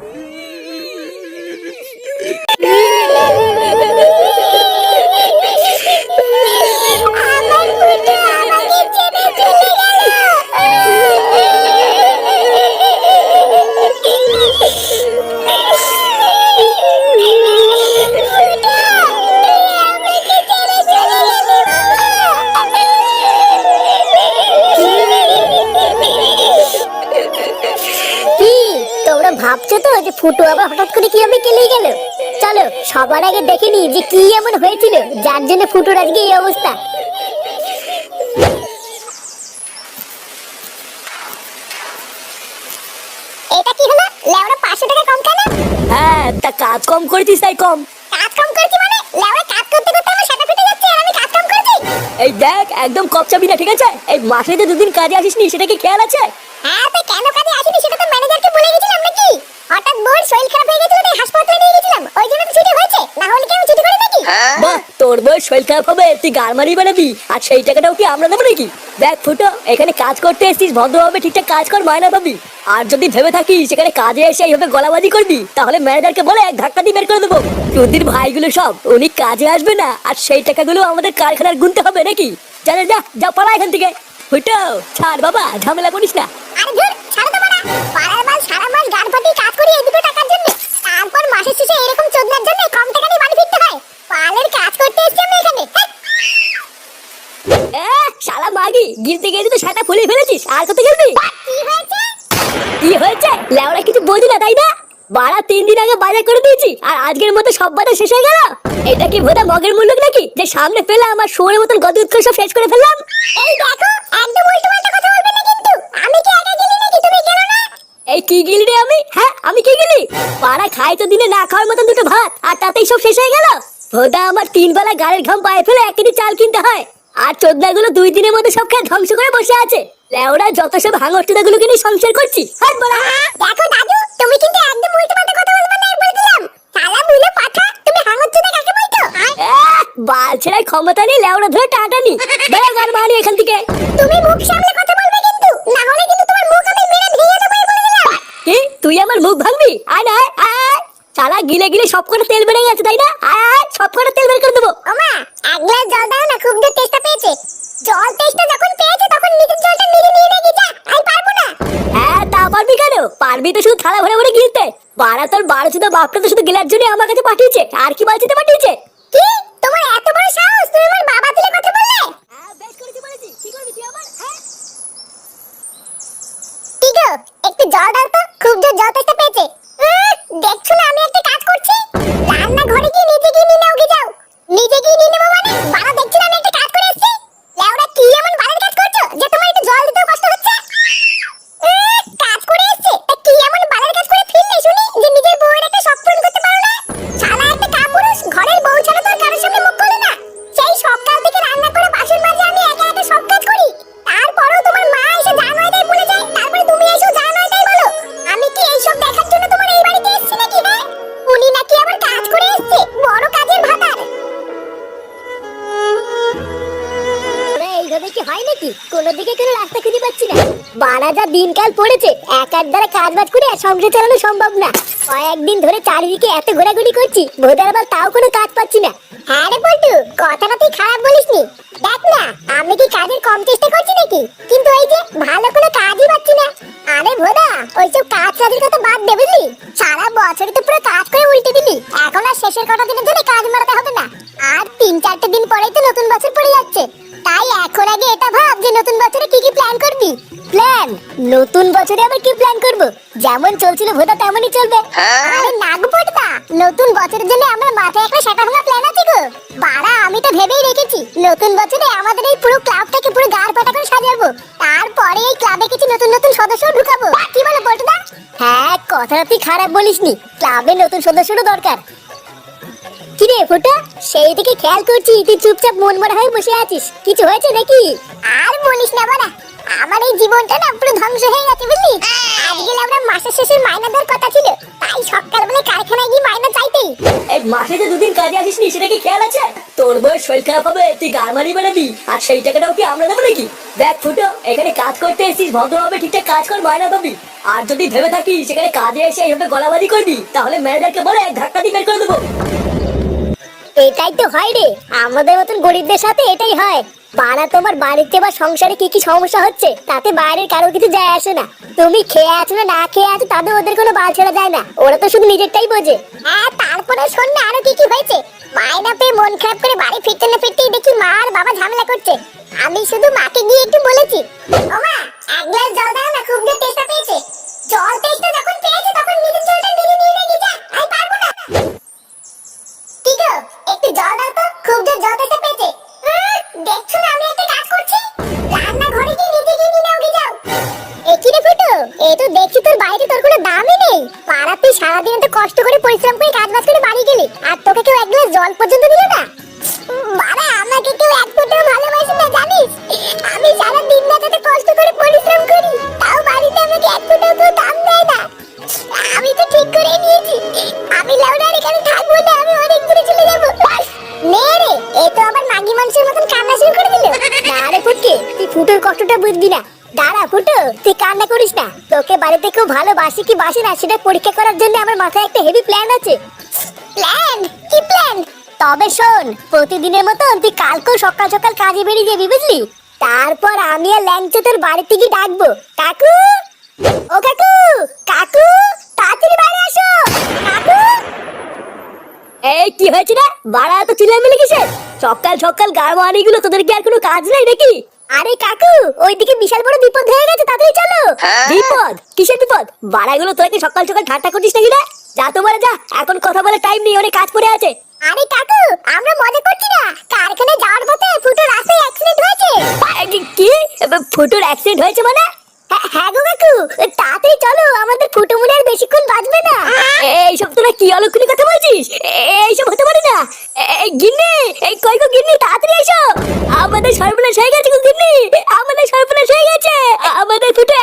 আমার তোমরা ভাবছ তো যে ফুটো আবার হঠাৎ করে কীভাবে কেলে গেল? চলো সবার আগে দেখে নি যে কি এমন হয়েছিল যার জন্য ফুটোর আজকে এই অবস্থা। এটা কি হলো? লেওড়া পাঁচশো টাকা কম কেন? হ্যাঁ তা কাজ কম করেছিস তাই কম। কাজ কম করেছি মানে? লেওড়া কাজ করতে করতে আমার সেটা ফেটে যাচ্ছে আর আমি কাজ কম করেছি? এই দেখ একদম কপচাবি না ঠিক আছে? এই মাসে যে দুদিন কাজে আসিস নি সেটা কি খেয়াল আছে? হ্যাঁ তো কেন কাজে আসিনি সেটা তো ম্যানেজারকে বলে গেছিলাম নাকি হঠাৎ বোর শরীর খারাপ হয়ে গেছিল তাই হাসপাতালে নিয়ে গেছিলাম ওই জন্য তো ছুটি হয়েছে না হলে কি আমি ছুটি করি নাকি বাহ তোর বয়স শরীর খারাপ হবে তুই গার মারি বানাবি আর সেই টাকাটাও কি আমরা দেবো নাকি? দেখ ফুটো এখানে কাজ করতে এসেছিস ভদ্রভাবে ঠিকঠাক কাজ কর মায়না পাবি। আর যদি ভেবে থাকিস সেখানে কাজে এসে এইভাবে গলাবাজি করবি তাহলে ম্যানেজারকে বলে এক ধাক্কা দিয়ে বের করে দেবো। তোদের ভাইগুলো সব উনি কাজে আসবে না আর সেই টাকাগুলো আমাদের কারখানার গুনতে হবে নাকি? যা, যা যা পালা এখান থেকে। ফুটো ছাড় বাবা ঝামেলা করিস না। আরে ধুর ছাড়ো তো বাড়া পাড়ার মাল সারা মাস গান ফাটিয়ে কাজ করি এই দুটো টাকার জন্য তারপর মাসের শেষে এরকম চোদনার জন্য কম টাকা নিয়ে বাড়ি ফিরতে হয় পালের কাজ করতে এসেছি আমি এখানে হ্যাঁ। এ, শালা মাগি গিলতে গিয়ে তো সাটা ফুলে ফেলেছিস আর কত গেলবি? কি হয়েছে? লেওড়া কিছু বোঝি না তাই না? বাড়া তিন দিন আগে বাজার করে দিয়েছি আর আজকের মতো সব বাজার শেষ হয়ে গেল? এটা কি ভোদা মগের মূল্য নাকি? যে সামনে পেলাম আমার শোয়ের মতন গদ উৎকর্ষ শেষ করে ফেললাম? এই দেখো একদম উল্টো পাল্টা কথা বলবে না কিন্তু। আমি কি একা গেলি নাকি তুমি গেলো না? এই কি গিলি রে আমি? হ্যাঁ আমি কি গিলি? পাড়া খাই তো দিনে না খাওয়ার মতন দুটো ভাত আর তাতেই সব শেষ হয়ে গেল। ভোদা আমার তিন বেলা গাড়ির ঘাম পায়ে ফেলে এক কেজি চাল কিনতে হয়। আর চোদ্দা গুলো দুই দিনের মধ্যে সব খেয়ে ধ্বংস করে বসে আছে। লেওড়া যত সব হাঙরচোদা গুলোকে নিয়ে সংসার করছি বলা দেখো দাদু তুমি কিন্তু একদম উল্টো পাল্টা কথা বলবে না বলে দিলাম। শালা পাঠা তুমি হাঙর কাকে বলছো? বাল ছেড়াই ক্ষমতা নেই লেওড়া ধরে টাটানি গান মারি এখান থেকে। তুমি মুখ সামলে কথা বলবে কিন্তু না হলে কিন্তু তোমার মুখ আমি মেরে ভেঙে দেবো বলে দিলাম। কি? তুই আমার মুখ ভাঙবি? আয় না আয়। শালা গিলে গিলে সব করে তেল বেড়ে গেছে তাই না? আয় সব করে তেল বের করে দেবো। ওমা এক গ্লাস জল জল তেষ্টা যখন পেয়েছে তখন নিজের জলটা নিজে নিয়ে যা আমি পারব না। হ্যাঁ তা পারবি কেন? পারবি তো শুধু থালা ভরে ভরে গিলতে। বাড়া তোর বারো শুধু বাপটা তো শুধু গিলার জন্য আমার কাছে পাঠিয়েছে। আর কি বাঁচিতে পাঠিয়েছে? কি? তোমার এত বড় সাহস? তুমি আমার বাবা তুলে কথা বললে? হ্যাঁ বেশ করেছি বলেছি। কি করবি তুই আমার হ্যাঁ? কি গো? একটু জল দাও তো। খুব জোর জল তেষ্টা পেয়েছে। দেখছ না আমি যা দিনকাল পড়েছে, এক দ্বারা কাজ বাজ করে সংসার চালানো সম্ভব না। কয়েকদিন ধরে চারিদিকে এত ঘোরাঘুরি করছি ভোদার আবার তাও কোনো কাজ পাচ্ছি না। হ্যাঁ রে পল্টু, কথাটা তুই খারাপ বলিসনি। দেখ না, আমি কি কাজের কম চেষ্টা করছি নাকি? কিন্তু এই যে, ভালো কোনো কাজই পাচ্ছি না। আরে ভোদা, ওইসব কাজ কাজের কথা বাদ দে বুঝলি? প্ল্যান নতুন বছরে আবার কি প্ল্যান করব? যেমন চলছিল ভোদা তেমনই চলবে। আরে নাগপটদা নতুন বছরের জন্য আমার মাথায় একটা সেটা প্ল্যান আছে গো। বাড়া আমি তো ভেবেই রেখেছি নতুন বছরে আমাদের এই পুরো ক্লাবটাকে পুরো গার পাটা করে সাজাবো। তারপরে এই ক্লাবে কিছু নতুন নতুন সদস্য ঢুকাবো। কি বলে পটদা হ্যাঁ কথাটা তুই খারাপ বলিসনি। ক্লাবে নতুন সদস্যরও দরকার। কি রে ফোটা? সেই দিকে খেয়াল করছি তুই চুপচাপ মন মরা হয়ে বসে আছিস। কিছু হয়েছে নাকি? আর বলিস না বাড়া আমার এই জীবনটা না পুরো ধ্বংস হয়ে গেছে বুঝলি? আজকে আমরা মাসের শেষে মাইনা দেওয়ার কথা ছিল তাই সকালবেলা কারখানায় গিয়ে মাইনা চাইতেই। এই মাসে যে দুদিন কাজে আসিস নি সেটা কি খেয়াল আছে? তোর বয়স শরীর খারাপ হবে তুই গারমারি বানাবি আর সেই টাকাটাও কি আমরা দেবো নাকি? দেখ ফুটো এখানে কাজ করতে এসেছিস ভদ্রভাবে ঠিকঠাক কাজ কর মায়না পাবি। আর যদি ভেবে থাকিস সেখানে কাজে এসে এইভাবে গলাবাজি করবি তাহলে ম্যানেজারকে বলে এক ধাক্কা দিয়ে বের করে দেবো। এটাই তো হয় রে। আমাদের মতন গরিবদের সাথে এটাই হয়। বাড়া তোমার বাড়িতে বা সংসারে কি কি সমস্যা হচ্ছে, তাতে বাইরের কারও কিছু যায় আসে না। তুমি খেয়ে আছো না না খেয়ে আছো তাদের ওদের কোনো বাল ছেড়ে যায় না। ওরা তো শুধু নিজেরটাই বোঝে। হ্যাঁ তারপরে শোন না আরও কি কি হয়েছে। মায়না পেয়ে মন খারাপ করে বাড়ি ফিরতে না ফিরতেই দেখি মা আর বাবা ঝামেলা করছে। আমি শুধু মাকে গিয়ে একটু বলেছি। ওমা, এক কি রে ফুটো। এ তো দেখছি তোর বাইরে তোর কোনো দামই নেই। পাড়া তুই সারাদিন তো কষ্ট করে পরিশ্রম করে কাজ বাজ করে বাড়ি গেলি, আর তোকে কেউ এক গ্লাস জল পর্যন্ত দিল না? বাবা, আমাকে কেউ এক ফোঁটাও ভালোবাসে না, জানিস? আমি সারা দাঁড়া ফুটো তুই কান্না করিস না। তোকে বাড়িতে ভালোবাসে কি বাসে না সেটা পরীক্ষা করার জন্য আমার মাথায় একটা হেভি প্ল্যান আছে। প্ল্যান কি প্ল্যান তবে শোন প্রতিদিনের মতন তুই কালকেও সকাল সকাল কাজে বেরিয়ে যাবি বুঝলি? তারপর আমি আর ল্যাংচা তোর বাড়িতে গিয়ে ডাকবো। কাকু? ও কাকু? কাকু? তাড়াতাড়ি আসো। কাকু? এই কি হয়েছে রে? বাড়া তো চিল্লামিলি কিসে সকাল সকাল গাড়ওয়ানি গুলো তোদের কি আর কোনো কাজ নাই নাকি? আরে কাকু ওইদিকে বিশাল বড় বিপদ হয়ে গেছে তাড়াতাড়ি চলো। বিপদ? কিসের বিপদ? বাড়াগুলো তোরা কি সকাল সকাল ঠাট্টা করছিস নাকি রে? যা তো বলে যা এখন কথা বলে টাইম নেই অনেক কাজ পড়ে আছে। আরে কাকু আমরা মজা করছি না। কারখানায় যাওয়ার পথে ফুটোর আসে অ্যাক্সিডেন্ট হয়েছে। কি- ফুটোর অ্যাক্সিডেন্ট হয়েছে মানে? হ্যাঁ, হ্যাঁ গো কাকু তাড়াতাড়ি চলো আমাদের ফুটো মনে আর বেশিক্ষণ বাঁচবে না। এইসব তোরা কি অলক্ষণী কথা বলছিস? এইসব হতে পারে না। গিন্নি এই কই গো গিন্নি তাড়াতাড়ি এসো। আমাদের সর্বনাশ হয়ে গেছে গো গিন্নি আমাদের সর্বনাশ হয়ে গেছে। আমাদের ফুটো